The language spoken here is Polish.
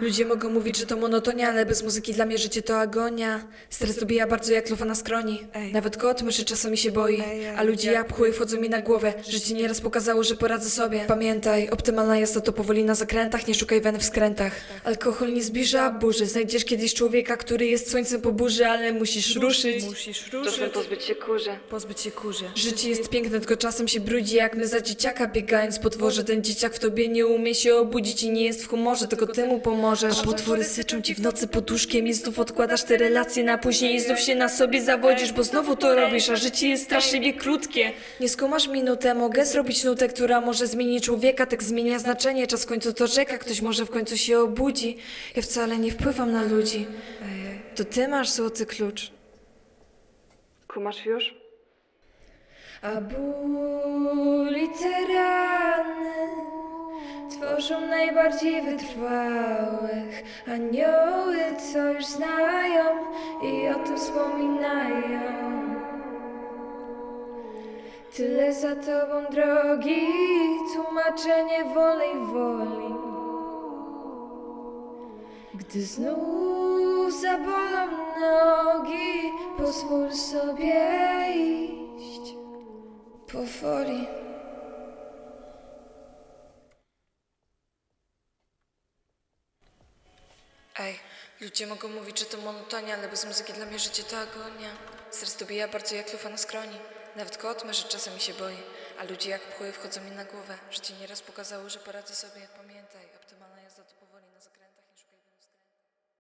Ludzie mogą mówić, że to monotonia, ale bez muzyki dla mnie życie to agonia. Stres dobija bardzo jak lufa na skroni. Ej. Nawet kot myszy czasami się boi. Ej, ej, A ludzie jak pchły wchodzą mi na głowę. Życie nieraz pokazało, że poradzę sobie. Pamiętaj, optymalna jazda to powoli na zakrętach, nie szukaj wen w skrętach. Alkohol nie zbliża burzy. Znajdziesz kiedyś człowieka, który jest słońcem po burzy, ale musisz ruszyć. Musisz ruszyć. pozbyć się kurzy. Pozbyć się kurzy. Życie jest piękne, tylko czasem się brudzi jak my za dzieciaka biegając po dworze. Ten dzieciak w tobie nie umie się obudzić i nie jest w humorze, tylko ty mu pomożesz. A potwory syczą ci w nocy poduszkiem i znów odkładasz te relacje na później i znów się na sobie zawodzisz, bo znowu to robisz, a życie jest straszliwie krótkie. Nie skumasz minutę, mogę zrobić nutę, która może zmienić człowieka, tak zmienia znaczenie, czas w końcu to rzeka, ktoś może w końcu się obudzi. Ja wcale nie wpływam na ludzi. To ty masz złoty klucz. Kumasz już? A ból tworzą najbardziej wytrwałych anioły, co już znają i o tym wspominają. Tyle za tobą drogi, tłumaczenie wolej woli. Gdy znów zabolą nogi, pozwól sobie iść powoli. Ej, ludzie mogą mówić, że to monotonia, ale bez muzyki dla mnie życie to agonia. Serce dobija bardzo jak lufa na skroni. Nawet kot że czasami się boi, a ludzie jak pchły wchodzą mi na głowę. Życie nieraz pokazało, że poradzę sobie, pamiętaj, optymalna jazda to powoli na zakrętach.